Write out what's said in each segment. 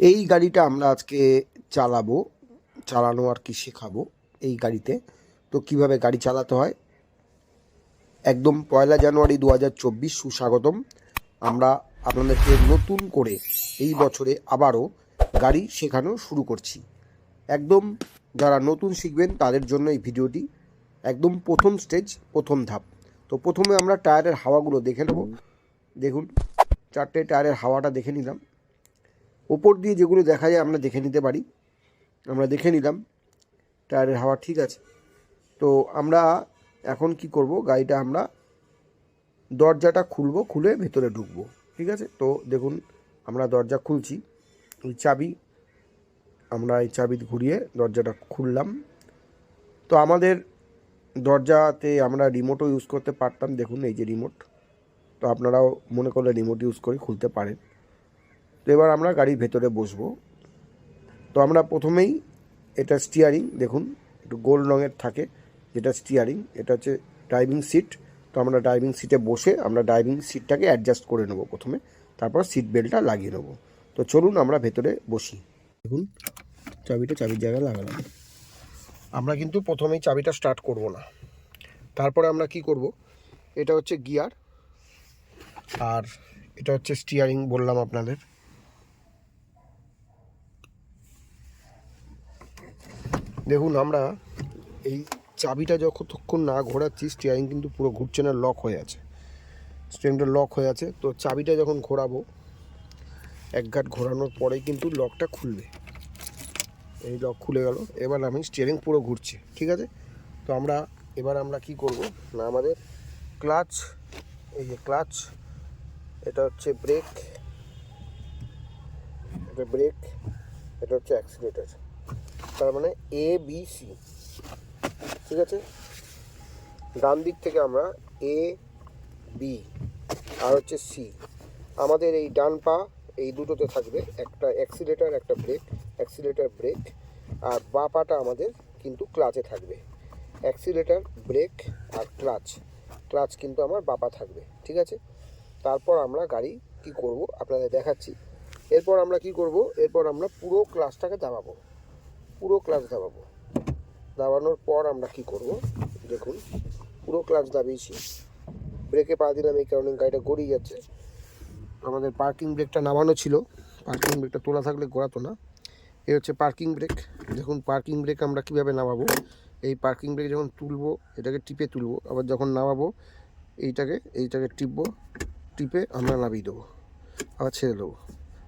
এই গাড়িটা আমরা আজকে চালাবো, চালানো আর কি শেখাবো এই গাড়িতে। তো কীভাবে গাড়ি চালাতে হয়? একদম পয়লা জানুয়ারি দু হাজার চব্বিশ সুস্বাগতম। আমরা আপনাদেরকে নতুন করে এই বছরে আবারও গাড়ি শেখানো শুরু করছি। একদম যারা নতুন শিখবেন তাদের জন্য এই ভিডিওটি একদম প্রথম স্টেজ, প্রথম ধাপ। তো প্রথমে আমরা টায়ারের হাওয়াগুলো দেখে নেব। দেখুন, চারটে টায়ারের হাওয়াটা দেখে নিলাম। ওপর দিয়ে যেগুলো দেখা যায় আমরা দেখে নিতে পারি। আমরা দেখে নিলাম, টায়ারের হাওয়া ঠিক আছে। তো আমরা এখন কি করব, গাড়িটা আমরা দরজাটা খুলবো, খুলে ভেতরে ঢুকবো, ঠিক আছে? তো দেখুন, আমরা দরজা খুলছি। ওই চাবি, আমরা এই চাবি ঘুরিয়ে দরজাটা খুললাম। তো আমাদের দরজাতে আমরা রিমোটও ইউজ করতে পারতাম, দেখুন এই যে রিমোট তো আপনারাও মনে করলে রিমোট ইউজ করে খুলতে পারেন। তো এবার আমরা গাড়ির ভেতরে বসবো। তো আমরা প্রথমেই এটা স্টিয়ারিং দেখুন, একটু গোল রঙের থাকে, যেটা স্টিয়ারিং এটা হচ্ছে ড্রাইভিং সিট তো আমরা ড্রাইভিং সিটে বসে আমরা ড্রাইভিং সিটটাকে অ্যাডজাস্ট করে নেব প্রথমে, তারপর সিট বেল্টটা লাগিয়ে নেব। তো চলুন আমরা ভেতরে বসি। দেখুন, চাবিটা চাবির জায়গায় লাগালাম। আমরা কিন্তু প্রথমেই চাবিটা স্টার্ট করব না। তারপরে আমরা কি করব? এটা হচ্ছে গিয়ার আর এটা হচ্ছে স্টিয়ারিং বললাম আপনাদের। দেখুন, আমরা এই চাবিটা যতক্ষণ না ঘোরাচ্ছি স্টিয়ারিং কিন্তু পুরো ঘুরছে না লক হয়ে আছে। স্টিয়ারিংটা লক হয়ে আছে। তো চাবিটা যখন ঘোরাবো এক ঘাট ঘোরানোর পরেই কিন্তু লকটা খুলবে। এই লক খুলে গেল। এবার আমি স্টিয়ারিং পুরো ঘুরছে, ঠিক আছে? তো আমরা, এবার আমরা কি করব? না, আমাদের ক্লাচ এই যে ক্লাচ এটা হচ্ছে ব্রেক এটা ব্রেক এটা হচ্ছে অ্যাক্সিলেটার তার মানে এ বি সি ঠিক আছে? ডান দিক থেকে আমরা এ বি আর হচ্ছে সি আমাদের এই ডান পা, এই দুটোতে থাকবে একটা অ্যাক্সিলেটার একটা ব্রেক অ্যাক্সিলেটার ব্রেক আর বা পাটা আমাদের কিন্তু ক্লাচে থাকবে। অ্যাক্সিলেটার ব্রেক আর ক্লাচ ক্লাচ কিন্তু আমার বাপা থাকবে, ঠিক আছে? তারপর আমরা গাড়ি কি করব? আপনাদের দেখাচ্ছি। এরপর আমরা কি করব? এরপর আমরা পুরো ক্লাচটাকে দাবাবো পুরো ক্লাচ দাবাবো। দাবানোর পর আমরা কি করব? দেখুন, পুরো ক্লাচ দাবিয়েছি। ব্রেকে পা দিলাম, এই কারণে গাড়িটা গড়িয়ে যাচ্ছে। আমাদের পার্কিং ব্রেকটা নামানো ছিল। পার্কিং ব্রেকটা তোলা থাকলে ঘোরাতো না। এই হচ্ছে পার্কিং ব্রেক দেখুন পার্কিং ব্রেক আমরা কীভাবে নামাবো? এই পার্কিং ব্রেক যখন তুলবো, এটাকে টিপে তুলবো। আবার যখন নামাবো, এইটাকে এইটাকে টিপবো, টিপে আমরা নামিয়ে দেবো। আবার ছেড়ে দেবো।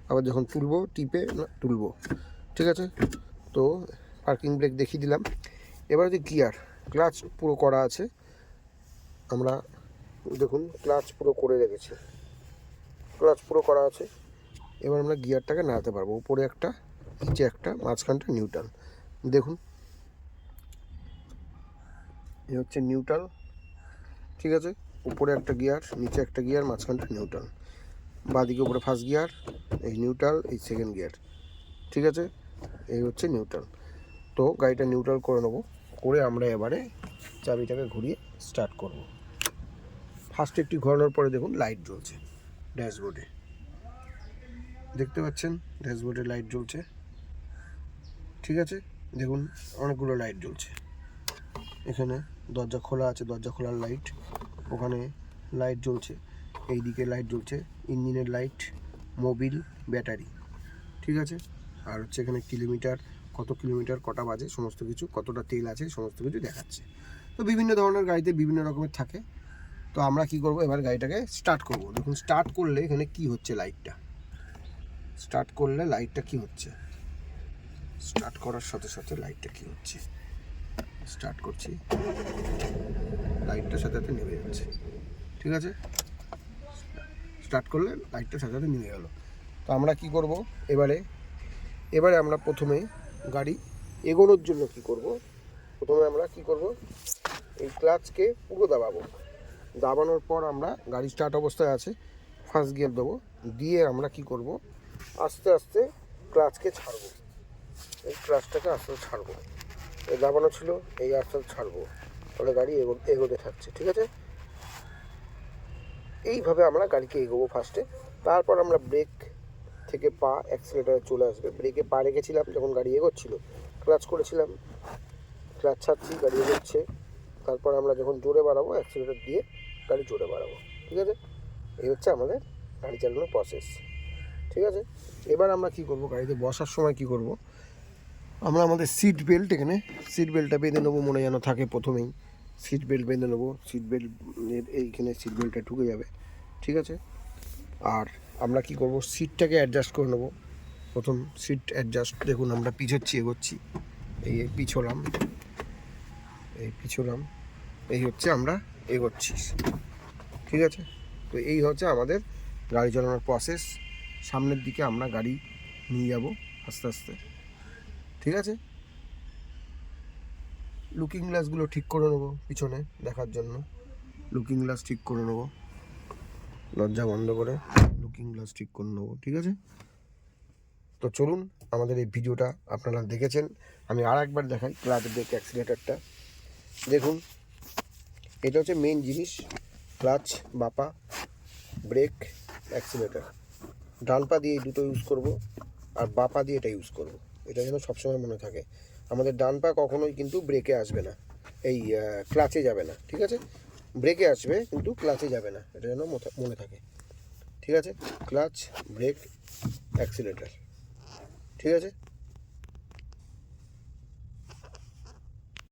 আবার যখন তুলবো, টিপে তুলবো। ঠিক আছে? তো পার্কিং ব্রেক দেখিয়ে দিলাম। এবার হচ্ছে গিয়ার ক্লাচ পুরো করা আছে। আমরা দেখুন ক্লাচ পুরো করে রেখেছি। ক্লাচ পুরো করা আছে। এবার আমরা গিয়ারটাকে নাড়াতে পারব। উপরে একটা, নিচে একটা, মাঝখানটা নিউট্রাল দেখুন। এ হচ্ছে নিউট্রাল ঠিক আছে? উপরে একটা গিয়ার নিচে একটা গিয়ার মাঝখানটা নিউট্রাল বাঁদিকে উপরে ফার্স্ট গিয়ার এই নিউট্রাল এই সেকেন্ড গিয়ার ঠিক আছে? এই হচ্ছে নিউট্রাল তো গাড়িটা নিউট্রাল করে নেব। করে আমরা এবারে চাবিটাকে ঘুরিয়ে স্টার্ট করব। ফার্স্ট একটি ঘোরানোর পরে দেখুন লাইট জ্বলছে ড্যাশবোর্ডে দেখতে পাচ্ছেন? ড্যাশবোর্ডে লাইট জ্বলছে। ঠিক আছে? দেখুন অনেকগুলো লাইট জ্বলছে। এখানে দরজা খোলা আছে, দরজা খোলার লাইট ওখানে লাইট জ্বলছে। এই দিকে লাইট জ্বলছে। ইঞ্জিনের লাইট মোবিল ব্যাটারি ঠিক আছে? আর হচ্ছে এখানে কিলোমিটার, কত কিলোমিটার, কটা বাজে, সমস্ত কিছু, কতটা তেল আছে, সমস্ত কিছু দেখাচ্ছে। তো বিভিন্ন ধরনের গাড়িতে বিভিন্ন রকমের থাকে। তো আমরা কি করব, এবার গাড়িটাকে স্টার্ট করব। দেখুন স্টার্ট করলে এখানে কি হচ্ছে লাইটটা স্টার্ট করলে লাইটটা কি হচ্ছে? স্টার্ট করার সাথে সাথে লাইটটা কি হচ্ছে? স্টার্ট করছি। লাইটটার সাথে সাথে নেমে যাচ্ছে। ঠিক আছে? স্টার্ট করলে লাইটটার সাথে সাথে নেমে গেল। তো আমরা কি করব, এবারে এবারে আমরা প্রথমে গাড়ি এগোনোর জন্য কি করব? প্রথমে আমরা কি করব? এই ক্লাচকে পুরো দাবাবো। দাবানোর পর আমরা গাড়ি স্টার্ট অবস্থায় আছে ফার্স্ট গিয়ার দেবো। দিয়ে আমরা কি করব? আস্তে আস্তে ক্লাচকে ছাড়বো। এই ক্লাচটাকে আস্তে আস্তে ছাড়বো। এই দাবানো ছিল, এই আস্তে আস্তে ছাড়বো। তাহলে গাড়ি এগো, এগোতে থাকছে, ঠিক আছে? এইভাবে আমরা গাড়িকে এগোবো ফার্স্টে তারপর আমরা ব্রেক থেকে পা অ্যাক্সিলেটারে চলে আসবে। ব্রেকে পা রেখেছিলাম, যখন গাড়ি এগোচ্ছিল ক্লাচ করেছিলাম। ক্লাচ ছাড়ছি, গাড়ি এগোচ্ছে। তারপর আমরা যখন জোরে বাড়াবো অ্যাক্সিলেটার দিয়ে গাড়ি জোরে বাড়াবো। ঠিক আছে? এই হচ্ছে আমাদের গাড়ি চালানোর প্রসেস ঠিক আছে? এবার আমরা কি করব? গাড়িতে বসার সময় কি করব? আমরা আমাদের সিট বেল্ট এখানে সিট বেল্টটা বেঁধে নেব মনে যেন থাকে প্রথমেই। সিট বেল্ট বেঁধে নেব সিট বেল্ট এইখানে সিট বেল্টটা ঢুকে যাবে। ঠিক আছে? আর আমরা কি করব? সিটটাকে অ্যাডজাস্ট করে নেব। প্রথম সিট অ্যাডজাস্ট দেখুন আমরা পিছোচ্ছি, এগোচ্ছি। এই পিছোলাম এই পিছোলাম, এই হচ্ছে আমরা এগোচ্ছি। ঠিক আছে? তো এই হচ্ছে আমাদের গাড়ি চালানোর প্রসেস সামনের দিকে আমরা গাড়ি নিয়ে যাব আস্তে আস্তে। ঠিক আছে? লুকিং গ্লাসগুলো ঠিক করে নেব পিছনে দেখার জন্য। লুকিং গ্লাস ঠিক করে নেব। লজ্জা বন্ধ করে। লুকিং গ্লাস ঠিক করে নেব, ঠিক আছে? তো চলুন, আমাদের এই ভিডিওটা আপনারা দেখেছেন। আমি আর একবার দেখাই ক্লাচ ব্রেক অ্যাক্সিলেটারটা দেখুন, এটা হচ্ছে মেন জিনিস ক্লাচ বাপা ব্রেক অ্যাক্সিলেটার ডান পা দিয়ে দুটো ইউজ করব, আর বাপা দিয়ে এটা ইউজ করব। এটা যেন সবসময় মনে থাকে। আমাদের ডান পা কখনোই কিন্তু ব্রেকে আসবে না। এই ক্লাচে যাবে না, ঠিক আছে? ব্রেকে আসবে, কিন্তু ক্লাচে যাবে না। এটা যেন মনে থাকে। ঠিক আছে? ক্লাচ ব্রেক অ্যাক্সিলেটার ঠিক আছে?